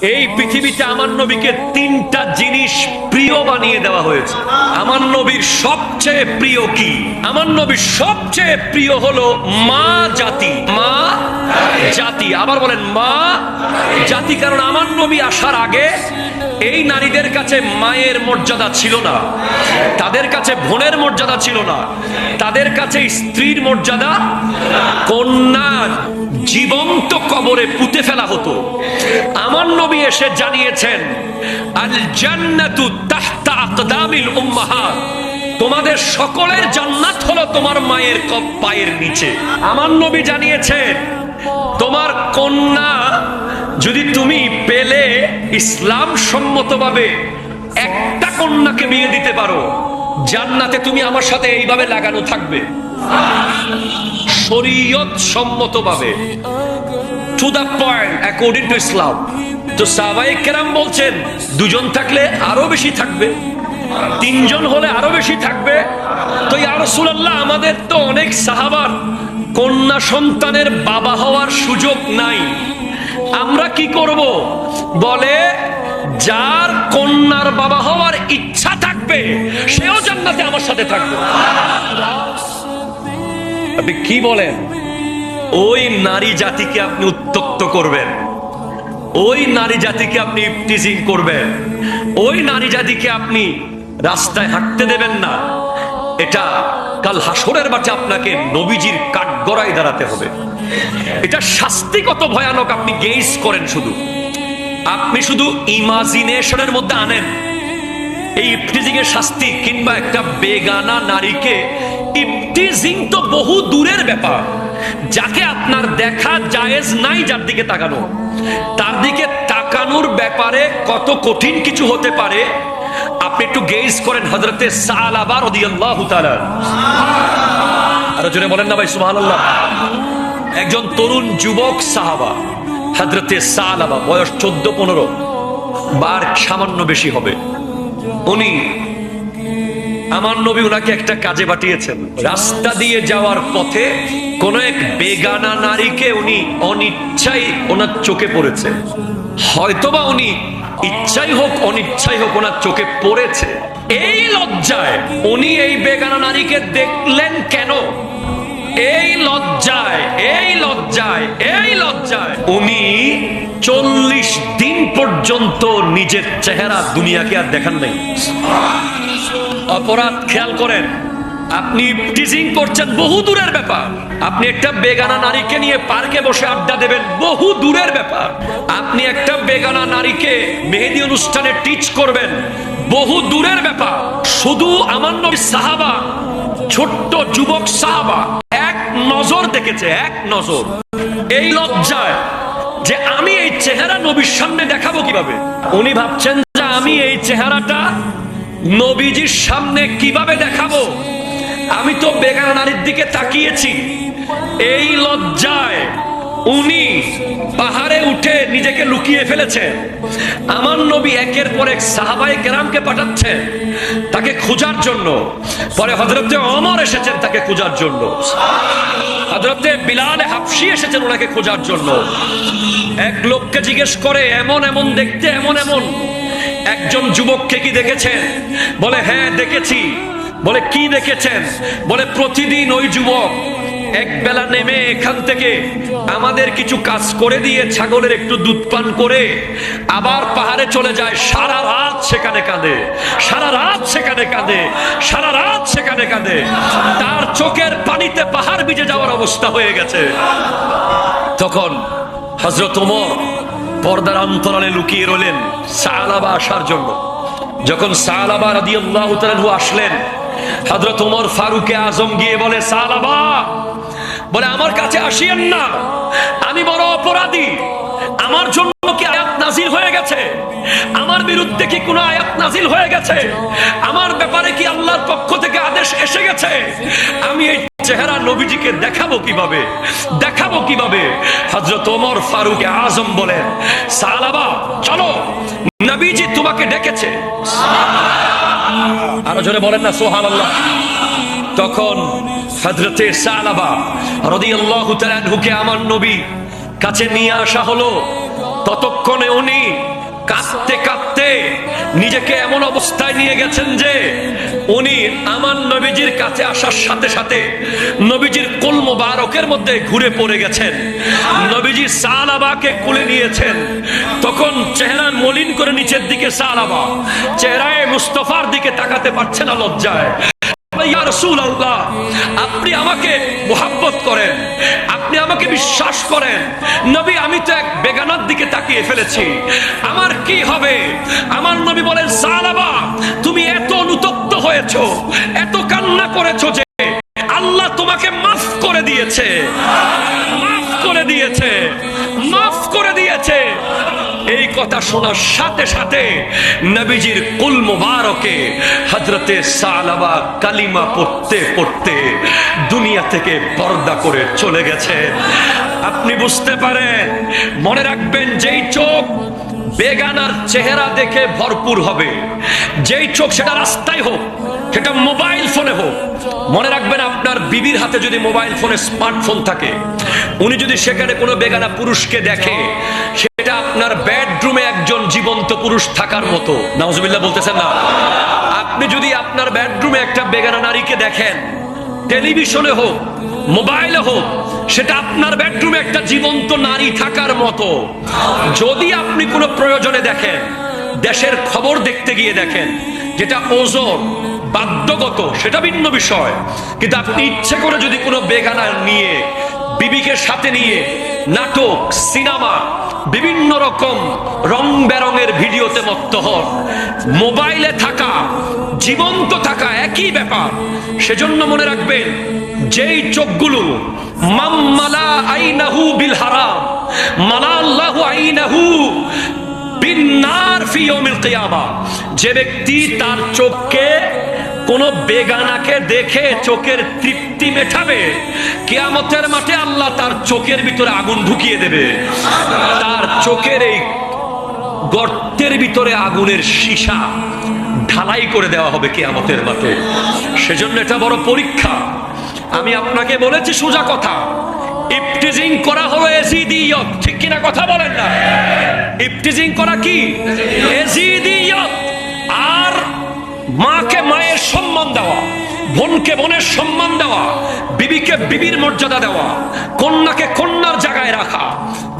এই পৃথিবীতে আমার নবীকে তিনটা জিনিস প্রিয় বানিয়ে দেওয়া হয়েছে। আমার নবীর সবচেয়ে প্রিয় কি? আমার নবীর সবচেয়ে প্রিয় হলো মা জাতি। মা জাতি। আবার বলেন, মা জাতি, কারণ আমার নবী আসার আগে এই নারীদের কাছে মায়ের মর্যাদা ছিল না। তাদের কাছে বোনের মর্যাদা ছিল না। তাদের কাছে স্ত্রীর মর্যাদা কন্যা জীবন্ত কবরে পুঁতে ফেলা হতো। নবী এসে জানিয়েছেন আল জান্নাতু তাহতা আকদামিল উম্মাহাত তোমাদের সকলের জান্নাত হলো তোমার মায়ের কপ পায়ের নিচে। আমার নবী জানিয়েছেন, তোমার কন্যা যদি তুমি পেলে ইসলাম সম্মতভাবে একটা কন্যাকে বিয়ে দিতে পারো, জান্নাতে তুমি আমার সাথে এইভাবে লাগানো থাকবে। শরীয়ত সম্মতভাবে to the point according to Islam তো সাবাই কেরাম বলছেন, দুজন থাকলে আরও বেশি থাকবে। তিনজন হলে আরও বেশি থাকবে। তো আর সুলাল্লাহ আমাদের তো অনেক সাহাবার কন্যা সন্তানের বাবা হওয়ার সুযোগ নাই। আমরা কি করব? বলে, যার কন্যার বাবা হওয়ার ইচ্ছা থাকবে, সেও জান্নাতে আমার সাথে থাকবে। আপনি কি বলেন? ওই নারী জাতিকে আপনি উত্তক্ত করবেন। ওই নারী জাতিকে আপনি টিজিং করবেন। ওই নারী জাতিকে আপনি রাস্তায় হাঁটতে দেবেন না। এটা কাল হাসরের বাচ্চা আপনাকে নবীজির কাঠগড়ায় দাঁড়াতে হবে। এটা শাস্তি কত ভয়ানক আপনি গেইস করেন শুধু। আপনি শুধু ইমাজিনেশনের মধ্যে আনেন। এই ইফটিজিং এর শাস্তি কিংবা একটা বেগানা নারীকে ইফটিজিং তো বহু দূরের ব্যাপার। যাকে আপনার দেখা জায়েজ নাই, যার দিকে তাকানো। তার দিকে তাকানোর ব্যাপারে কত কঠিন কিছু হতে পারে, আপনি একটু গেজ করেন হজরতে সালাবা রাদিয়াল্লাহু তাআলা। আরও জোরে বলেন না ভাই, সুবহানাল্লাহ। একজন তরুণ যুবক সাহাবা হজরতে সালাবা, বয়স চোদ্দ পনেরো, বার সামান্য বেশি হবে। উনি আমার নবী ওনাকে একটা কাজে পাঠিয়েছেন। রাস্তা দিয়ে যাওয়ার পথে কোন এক বেগানা নারীকে উনি অনিচ্ছাই ওনার চোখে পড়েছে। হয়তোবা উনি ইচ্ছাই হোক, অনিচ্ছাই হোক ওনার চোখে পড়েছে। এই লজ্জায় উনি এই বেগানা নারীকে দেখলেন কেন? এই লজ্জায় এই লজ্জায় এই লজ্জায় উনি চল্লিশ দিন পর্যন্ত নিজের চেহারা দুনিয়াকে আর দেখান নাই। অপরাধ খেয়াল করেন। আপনি টিজিং করছেন, বহু দূরের ব্যাপার। আপনি একটা বেগানা নারীকে নিয়ে পার্কে বসে আড্ডা দেবেন, বহু দূরের ব্যাপার। আপনি একটা বেগানা নারীকে মেহেদি অনুষ্ঠানে টিচ করবেন, বহু দূরের ব্যাপার। শুধু আমার নবী সাহাবা, ছোট্ট যুবক সাহাবা, এক নজর দেখেছে, এক নজর। এই লজ্জায় যে আমি এই চেহারা নবীর সামনে দেখাবো কীভাবে? উনি ভাবছেন যে আমি এই চেহারাটা নবীজির সামনে কীভাবে দেখাবো? আমি তো বেগানা নারীর দিকে তাকিয়েছি। এই লজ্জায় উনি পাহাড়ে উঠে নিজেকে লুকিয়ে ফেলেছে। আমার নবী একের পর এক সাহাবাই কেরামকে পাঠাচ্ছে তাকে খোঁজার জন্য। পরে হজরতে অমর এসেছেন তাকে খোঁজার জন্য। হজরতে বিলালে হাফসি এসেছেন ওনাকে খোঁজার জন্য। এক লোককে জিজ্ঞেস করে, এমন এমন, দেখতে এমন এমন। একজন যুবককে কি দেখেছেন? বলে হ্যাঁ দেখেছি। বলে, কি দেখেছেন? বলে, প্রতিদিন ওই যুবক এক বেলা নেমে এখান থেকে আমাদের কিছু কাজ করে দিয়ে ছাগলের একটু দুধ পান করে আবার পাহাড়ে চলে যায়। সারা রাত সেখানে কাঁদে, সারা রাত সেখানে কাঁদে, সারা রাত সেখানে কাঁদে। তার চোখের পানিতে পাহাড় ভিজে যাওয়ার অবস্থা হয়ে গেছে। তখন হজরত ওমর পর্দার অন্তরালে লুকিয়ে রইলেন সালাবা আসার জন্য। যখন সালাবা রাদি আল্লাহ আসলেন হজরত ওমর ফারুকে আজম গিয়ে বলে, সালাবা, বলে, আমার কাছে আসিয়েন না। আমি বড় অপরাধী। আমার জন্য কি আয়াত নাজিল হয়ে গেছে? আমার বিরুদ্ধে কি কোনো আয়াত নাজিল হয়ে গেছে? আমার ব্যাপারে কি আল্লাহর পক্ষ থেকে আদেশ এসে গেছে? আমি এই চেহারা নবীজিকে দেখাবো কীভাবে? দেখাবো কীভাবে? হজরত ওমর ফারুক আজম বলেন, সালাবা, চলো, নবীজি তোমাকে ডেকেছে। আরও জোরে বলেন না সোহান আল্লাহ তখন হজরতে সালাবা রদিয়াল্লাহু তাআলা ঢুকে আমার নবী কাছে নিয়ে আসা হলো। ততক্ষণে উনি কাঁদতে কাঁদতে নিজেকে এমন অবস্থায় নিয়ে গেছেন যে উনি আমার নবীজির কাছে আসার সাথে সাথে নবীজির কুল মোবারকের মধ্যে ঘুরে পড়ে গেছেন। নবীজি সালাবাকে কুলে নিয়েছেন। তখন চেহারা মলিন করে নিচের দিকে সালাবা। চেহারায় মুস্তফার দিকে তাকাতে পারছে না লজ্জায়। আপনি আমাকে মোহাব্বত করেন, আপনি আমাকে বিশ্বাস করেন। নবী, আমি তো এক বেগানার দিকে তাকিয়ে ফেলেছি। আমার কি হবে? আমার নবী বলেন, সালাবা, তুমি এত অনুতপ্ত হয়েছো, এত কান্না করেছ যে আল্লাহ তোমাকে মাফ করে দিয়েছে। মাফ করে দিয়েছে, মাফ করে দিয়েছে। এই কথা শোনার সাথে সাথে নবীজির কুল মুবারকে হজরতে সালাবা কালিমা পড়তে পড়তে দুনিয়া থেকে পর্দা করে চলে গেছে। আপনি বুঝতে পারেন, মনে রাখবেন যেই চোখ বেগানার চেহারা দেখে ভরপুর হবে যেই চোখ সেটা রাস্তায় হোক, সেটা মোবাইল ফোনে হোক, মনে রাখবেন আপনার বিবির হাতে যদি মোবাইল ফোনে স্মার্টফোন থাকে, উনি যদি সেখানে কোনো বেগানা পুরুষকে দেখে, সেটা আপনার বেডরুমে একজন জীবন্ত পুরুষ থাকার মতো। নাউজুবিল্লাহ বলতেছেন না। আপনি যদি আপনার বেডরুমে একটা বেগানা নারীকে দেখেন, টেলিভিশনে হোক, মোবাইলে হোক, সেটা আপনার বেডরুমে একটা জীবন্ত নারী থাকার মতো। যদি আপনি কোনো প্রয়োজনে দেখেন দেশের খবর দেখতে গিয়ে দেখেন, যেটা ওজন, বাধ্যগত, সেটা ভিন্ন বিষয়। কিন্তু আপনি ইচ্ছে করে যদি কোনো বেগানা নিয়ে, বিবিকে সাথে নিয়ে, নাটক, সিনেমা, বিভিন্ন রকম রং বেরঙের ভিডিওতে মত্ত হন, মোবাইলে থাকা, জীবন্ত থাকা একই ব্যাপার, সেজন্য মনে রাখবেন, যেই চোখগুলো, মাম্মালা আইনাহু বিল হারাম, মালা যে ব্যক্তি তার চোখকে কোন বেগানাকে দেখে চোখের তৃপ্তি মেটাবে, কেয়ামতের মাঠে আল্লাহ তার চোখের ভিতরে আগুন ঢুকিয়ে দেবে। তার চোখের এই গর্তের ভিতরে আগুনের সীসা ঢালাই করে দেওয়া হবে কেয়ামতের মাঠে। সেজন্য এটা বড় পরীক্ষা। আমি আপনাকে বলেছি সোজা কথা। ইফটিজিং করা হলো এজিদিয়ত ঠিক কিনা কথা বলেন না? ইফটিজিং করা কি? আর মাকে, মায়ের সম্মান দেওয়া, বোনকে, বোনের সম্মান দেওয়া, বিবিকে, বিবির মর্যাদা দেওয়া, কন্যাকে কন্যার জায়গায় রাখা,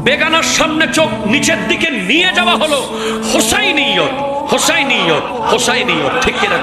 বেগানার সামনে চোখ নিচের দিকে নিয়ে যাওয়া হলো হোসাইনিয়ত হোসাইনিয়ত হোসাইনিয়ত, ঠিক কিনা?